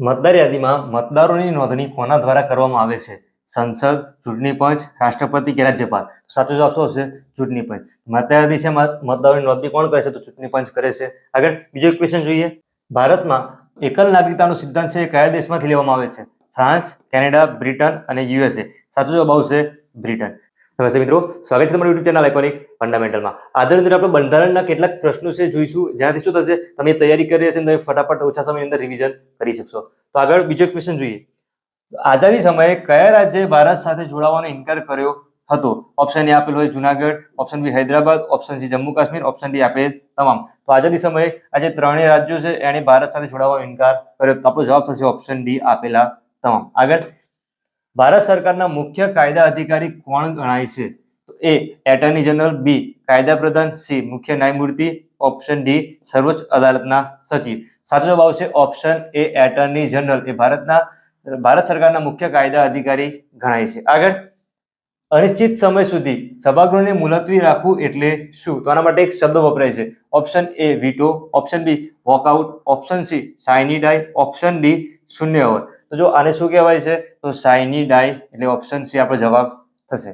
મતદાર યાદીમાં મતદારોની નોંધણી કોના દ્વારા કરવામાં આવે છે? સંસદ, ચૂંટણી પંચ, રાષ્ટ્રપતિ કે રાજ્યપાલ? સાચો જવાબ શું હશે? ચૂંટણી પંચ. મતદાર યાદી છે, મત- મતદારોની નોંધણી કોણ કરે છે? તો ચૂંટણી પંચ કરે છે. આગળ બીજો એક ક્વેશ્ચન જોઈએ. ભારતમાં એકલ નાગરિકતાનો સિદ્ધાંત છે કયા દેશમાંથી લેવામાં આવે છે? ફ્રાન્સ, કેનેડા, બ્રિટન અને યુએસએ. સાચો જવાબ આવશે બ્રિટન. નમસ્તે મિત્રો, સ્વાગત છે તમારું યુટ્યુબ ચેનલ આઇકોનિક ફંડામેન્ટલમાં આદર અંદર આપણે બંધારણના કેટલાક પ્રશ્નો છે જોઈશું. જેનાથી શું થશે? તમે તૈયારી કરી હશે તમે ફટાફટ ઓછા સમયની અંદર રિવિઝન કરી શકશો. તો આગળ બીજો ક્વેશ્ચન જોઈએ. આઝાદી સમયે કયા રાજ્યએ ભારત સાથે જોડાવાનો ઇનકાર કર્યો હતો? ઓપ્શન એ આપેલ હોય Junagadh option B Hyderabad option C Jammu Kashmir option D આપેલ તમામ. તો આઝાદી સમયે આજે ત્રણેય રાજ્યો છે, એણે ભારત સાથે જોડાવાનો ઇનકાર કર્યો. તો આપણો જવાબ થશે ઓપ્શન ડી આપેલા તમામ. આગળ ભારત સરકારના મુખ્ય કાયદા અધિકારી કોણ ગણાય છે? તો એ એટર્ની જનરલ, બી કાયદા પ્રધાન સી મુખ્ય ન્યાયમૂર્તિ, ઓપ્શન ડી સર્વોચ્ચ અદાલતના સચિવ. સાચો જવાબ આવશે ઓપ્શન એ એટર્ની જનરલ. એ ભારતના, ભારત સરકારના મુખ્ય કાયદા અધિકારી ગણાય છે. આગળ, અનિશ્ચિત સમય સુધી સભાગૃહને મુલતવી રાખવું એટલે શું? તો આના માટે એક શબ્દ વપરાય છે. Option A veto option B walkout option C sine die option D શૂન્ય અવર તો જો આને શું કહેવાય છે? તો સાઇની ડાય એટલે ઓપ્શન સી આપણો જવાબ થશે.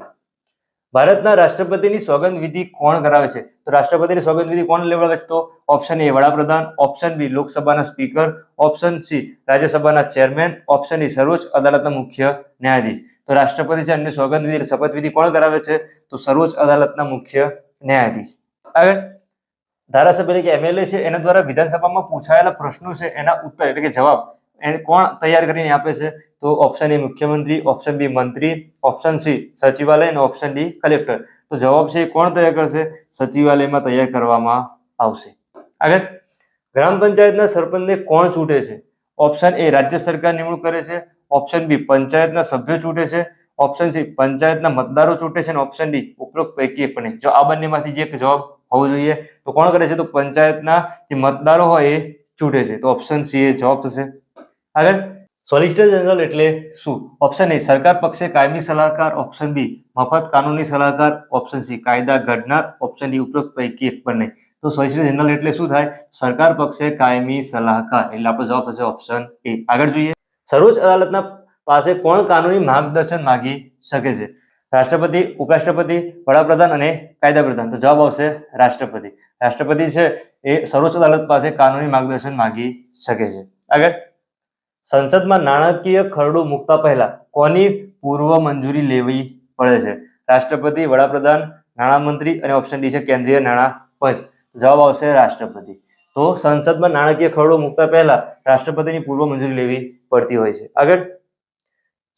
ભારતના રાષ્ટ્રપતિની સોગંદ વિધિ કોણ કરાવે છે? તો રાષ્ટ્રપતિની સોગંદ વિધિ કોણ લેવડાવે છે? તો ઓપ્શન એ વડાપ્રધાન ઓપ્શન બી લોકસભાના સ્પીકર ઓપ્શન સી રાજ્યસભાના ચેરમેન ઓપ્શન ઈ સર્વોચ્ચ અદાલતના મુખ્ય ન્યાયાધીશ. તો રાષ્ટ્રપતિ છે એમને સોગંદ વિધિ એટલે શપથવિધિ કોણ કરાવે છે? તો સર્વોચ્ચ અદાલતના મુખ્ય ન્યાયાધીશ. આગળ ધારાસભ્ય કે એમએલએ છે, એના દ્વારા વિધાનસભામાં પૂછાયેલા પ્રશ્નો છે, એના ઉત્તર એટલે કે જવાબ. એને કોણ તૈયાર કરીને આપે છે? તો ઓપ્શન એ મુખ્યમંત્રી ઓપ્શન બી મંત્રી ઓપ્શન સી સચિવાલય અને ઓપ્શન ડી કલેક્ટર. તો જવાબ છે કોણ તૈયાર કરશે? સચિવાલયમાં તૈયાર કરવામાં આવશે. આગળ, ગ્રામ પંચાયતના સરપંચને કોણ ચૂંટે છે? ઓપ્શન એ રાજ્ય સરકાર નિમણૂક કરે છે. ઓપ્શન બી પંચાયતના સભ્યો ચૂંટે છે. ઓપ્શન સી પંચાયતના મતદારો ચૂંટે છે. અને ઓપ્શન ડી ઉપરોક્ત પૈકી એક. પણ જો આ બંનેમાંથી જે એક જવાબ હોવો જોઈએ, તો કોણ કરે છે? તો પંચાયતના જે મતદારો હોય એ ચૂંટે છે. તો ઓપ્શન સી એ જવાબ થશે. આગળ સોલિસિટર જનરલ એટલે શું? ઓપ્શન એ સરકાર પક્ષે કાયમી સલાહકાર. ઓપ્શન બી મફત કાનૂની સલાહકાર. ઓપ્શન સી કાયદા ઘડનાર. ઓપ્શન ડી ઉપરોક્ત પૈકી એક પણ નહીં. તો સોલિસિટર જનરલ એટલે શું થાય? સરકાર પક્ષે કાયમી સલાહકાર. એટલે આપણો જવાબ થશે ઓપ્શન એ આગળ જોઈએ. સર્વોચ્ચ અદાલતના પાસે કોણ કાનૂની માર્ગદર્શન માગી શકે છે? રાષ્ટ્રપતિ, ઉપરાષ્ટ્રપતિ, વડાપ્રધાન અને કાયદા પ્રધાન તો જવાબ આવશે રાષ્ટ્રપતિ. રાષ્ટ્રપતિ છે એ સર્વોચ્ચ અદાલત પાસે કાનૂની માર્ગદર્શન માગી શકે છે. આગળ સંસદમાં નાણાકીય ખરડો મૂકતા પહેલા કોની પૂર્વ મંજૂરી લેવી પડે છે? રાષ્ટ્રપતિ, વડાપ્રધાન, નાણામંત્રી અને ઓપ્શન ડી છે કેન્દ્રીય નાણાં પંચ. જવાબ આવશે રાષ્ટ્રપતિ. તો સંસદમાં નાણાકીય ખરડો મૂકતા પહેલા રાષ્ટ્રપતિની પૂર્વ મંજૂરી લેવી પડતી હોય છે. આગળ,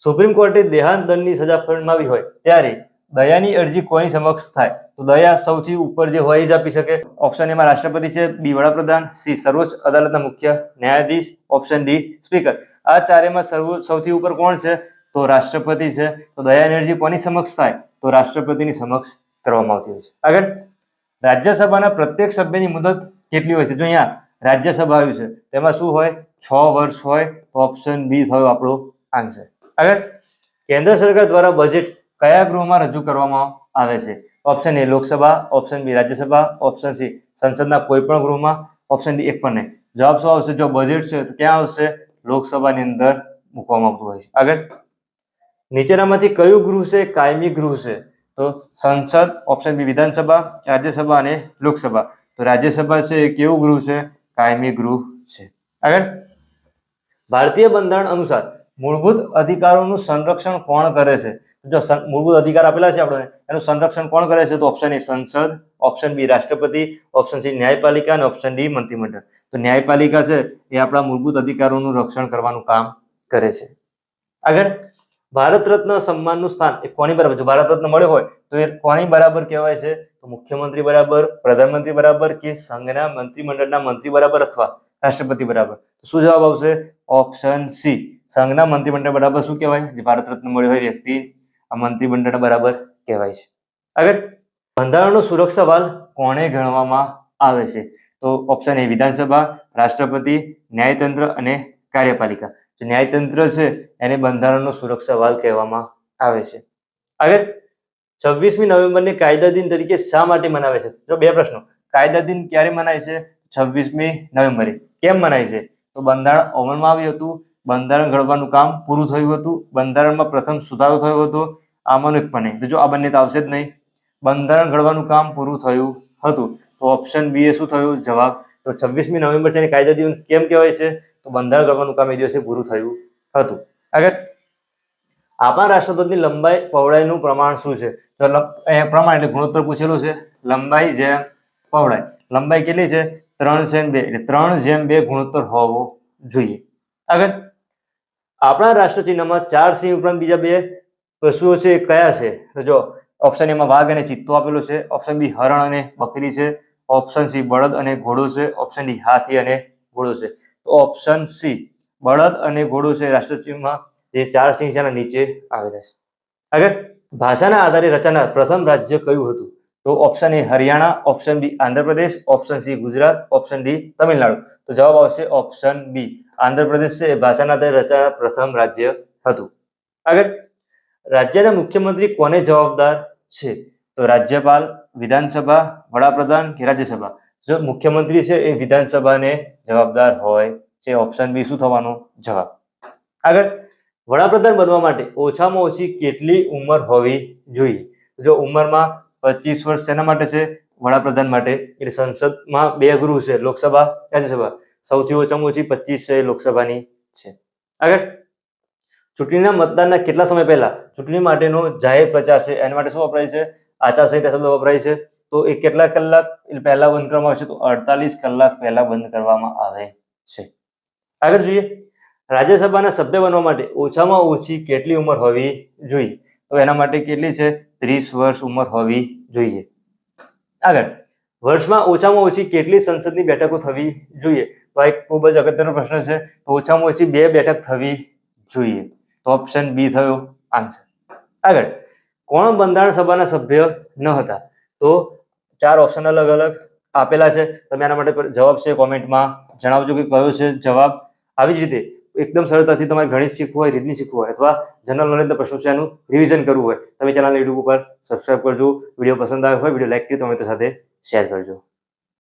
સુપ્રીમ કોર્ટે દેહાંત દંડની સજા ફરમાવી હોય ત્યારે દયાની અરજી કોની સમક્ષ થાય? તો દયા સૌથી ઉપર જે હોય જ આપી શકે. ઓપ્શન એમાં રાષ્ટ્રપતિ છે, બી વડાપ્રધાન, સી સર્વોચ્ચ અદાલતના મુખ્ય ન્યાયાધીશ ઓપ્શન ડી સ્પીકર. આ ચારેમાં સર્વો, સૌથી ઉપર કોણ છે? તો રાષ્ટ્રપતિ છે. તો દયાની અરજી કોની સમક્ષ થાય? તો રાષ્ટ્રપતિની સમક્ષ કરવામાં આવતી હોય છે. આગળ, રાજ્યસભાના પ્રત્યેક સભ્યની મુદત કેટલી હોય છે? જો અહીંયા રાજ્યસભા આવ્યું છે તેમાં શું હોય? છ વર્ષ હોય, તો ઓપ્શન બી થયો આપણો આન્સર આગળ, કેન્દ્ર સરકાર દ્વારા બજેટ કયા ગૃહમાં રજૂ કરવામાં આવે છે? Option A Lok Sabha. Option B Rajya Sabha. Option C સંસદના કોઈ પણ ગૃહમાં. ઓપ્શન ડી એક પણ નહીં. જવાબ શું આવશે? જો બજેટ છે, તો ક્યાં આવશે? લોકસભાની અંદર મૂકવામાં આવતું હોય છે. આગળ. નીચેનામાંથી કયું ગૃહ છે? કાયમી ગૃહ છે. તો સંસદ ઓપ્શન બી વિધાનસભા, રાજ્યસભા અને લોકસભા. તો રાજ્યસભા છે એ કેવું ગૃહ છે? કાયમી ગૃહ છે. આગળ. ભારતીય બંધારણ અનુસાર મૂળભૂત અધિકારોનું સંરક્ષણ કોણ કરે છે? જો મૂળભૂત અધિકાર આપેલા છે આપણે એનું સંરક્ષણ કોણ કરે છે? તો ઓપ્શન એ સંસદ ઓપ્શન બી રાષ્ટ્રપતિ ઓપ્શન સી ન્યાયપાલિકા અને ઓપ્શન ડી મંત્રીમંડળ. તો ન્યાયપાલિકા છે એ આપણા મૂળભૂત અધિકારોનું રક્ષણ કરવાનું કામ કરે છે. આગળ, ભારત રત્ન સન્માનનું સ્થાન એ કોની બરાબર? જો ભારત રત્ન મળ્યો હોય, તો એ કોની બરાબર કહેવાય છે? તો મુખ્યમંત્રી બરાબર, પ્રધાનમંત્રી બરાબર કે સંઘના મંત્રીમંડળના મંત્રી બરાબર અથવા રાષ્ટ્રપતિ બરાબર? શું જવાબ આવશે? Option C. સંઘના મંત્રીમંડળ બરાબર શું કહેવાય? જે ભારત રત્ન મળ્યો હોય વ્યક્તિ આ મંત્રીમંડળ બરાબર કહેવાય છે. આગળ, બંધારણનો સુરક્ષા વાલ કોણે ગણવામાં આવે છે? તો ઓપ્શન એ વિધાનસભા, રાષ્ટ્રપતિ, ન્યાયતંત્ર અને કાર્યપાલિકા. જે ન્યાયતંત્ર છે, એને બંધારણનો સુરક્ષા વાલ કહેવામાં આવે છે. આગળ, છવ્વીસમી નવેમ્બરને કાયદા દિન તરીકે શા માટે મનાવે છે? જો બે પ્રશ્નો. કાયદા દિન ક્યારે મનાય છે? છવ્વીસમી નવેમ્બરે. કેમ મનાય છે? તો બંધારણ અમલમાં આવ્યું હતું બંધારણ ઘડવાનું કામ પૂરું થયું હતું. બંધારણમાં પ્રથમ સુધારો થયો હતો. આમાંનું એક પણ નહીં તો જો આ બંને તો આવશે જ નહીં. બંધારણ ઘડવાનું કામ પૂરું થયું હતું. તો ઓપ્શન બી એ શું થયું? જવાબ. તો છવ્વીસમી નવેમ્બર છે કાયદા દિવસ કેમ કહેવાય છે? તો બંધારણ ઘડવાનું કામ એ દિવસે પૂરું થયું હતું. આગળ. આપણા રાષ્ટ્રધ્વજની લંબાઈ પહોળાઈનું પ્રમાણ શું છે? તો પ્રમાણ એટલે ગુણોત્તર પૂછેલું છે. લંબાઈ જેમ પહોળાઈ. લંબાઈ કેટલી છે? ત્રણ જેમ બે. એટલે ત્રણ જેમ બે ગુણોત્તર હોવો જોઈએ. આગળ. આપણા રાષ્ટ્રચિહ્નમાં ચાર સિંહ ઉપરાંત બીજા બે પશુઓ છે, કયા છે? તો જો ઓપ્શન એમાં વાઘ અને ચિત્તો આપેલો છે ઓપ્શન બી હરણ અને બકરી છે ઓપ્શન સી બળદ અને ઘોડો છે ઓપ્શન ડી હાથી અને ઘોડો છે. તો ઓપ્શન સી બળદ અને ઘોડો છે, રાષ્ટ્રચિહ્નમાં જે ચાર સિંહ છે નીચે આવેલા છે. આગળ, ભાષાના આધારે રચાનાર પ્રથમ રાજ્ય કયું હતું? તો option A Haryana option B Andhra Pradesh option C Gujarat option D Tamil Nadu. તો જવાબ આવશે ઓપ્શન બી આંધ્રપ્રદેશ છે એ ભાષાના આધારે રચાનાર પ્રથમ રાજ્ય હતું. આગળ, રાજ્યના મુખ્યમંત્રી કોને જવાબદાર છે? તો રાજ્યપાલ, વિધાનસભા, વડાપ્રધાન કે રાજ્યસભા? જો મુખ્યમંત્રી છે એ વિધાનસભાને જવાબદાર હોય છે ઓપ્શન બી શું થવાનો જવાબ? આગળ, વડાપ્રધાન બનવા માટે ઓછામાં ઓછી કેટલી ઉંમર હોવી જોઈએ? જો ઉંમરમાં પચીસ વર્ષ શેના માટે છે? વડાપ્રધાન માટે એટલે સંસદમાં બે ગૃહ છે, લોકસભા, રાજ્યસભા. સૌથી ઓછામાં ઓછી પચીસ છે લોકસભાની છે. આગળ. ચૂંટણીના મતદાનના કેટલા સમય પહેલા? ચૂંટણી માટેનો જાહેર પ્રચાર છે, એના માટે શું વપરાય છે? આચારસંહિતા શબ્દ વપરાય છે. તો એ કેટલા કલાક પહેલા બંધ કરવામાં આવે છે? તો અડતાલીસ કલાક પહેલા બંધ કરવામાં આવે છે. આગળ જોઈએ. રાજ્યસભાના સભ્ય બનવા માટે ઓછામાં ઓછી કેટલી ઉંમર હોવી જોઈએ? તો એના માટે કેટલી છે? ત્રીસ વર્ષ ઉંમર હોવી જોઈએ. આગળ. વર્ષમાં ઓછામાં ઓછી કેટલી સંસદની બેઠકો થવી જોઈએ? તો આ એક ખૂબ જ અગત્યનો પ્રશ્ન છે. તો ઓછામાં ઓછી બે બેઠક થવી જોઈએ. તો ઓપ્શન બી થયો આન્સર આગળ. કોણ બંધારણ સભાના સભ્ય ન હતા? તો ચાર ઓપ્શન અલગ અલગ આપેલા છે. તમે આના માટે જવાબ છે કોમેન્ટમાં જણાવજો કે કયો છે જવાબ. આવી જ રીતે એકદમ સરળતાથી તમારે ગણિત શીખવું હોય, રીતની શીખવું હોય, અથવા જનરલ નોલેજના પ્રશ્નો છે એનું રિવિઝન કરવું હોય, તમે ચેનલ યુટ્યુબ ઉપર સબસ્ક્રાઇબ કરજો. વીડિયો પસંદ આવ્યો હોય, વીડિયો લાઈક કરી તમારી સાથે શેર કરજો.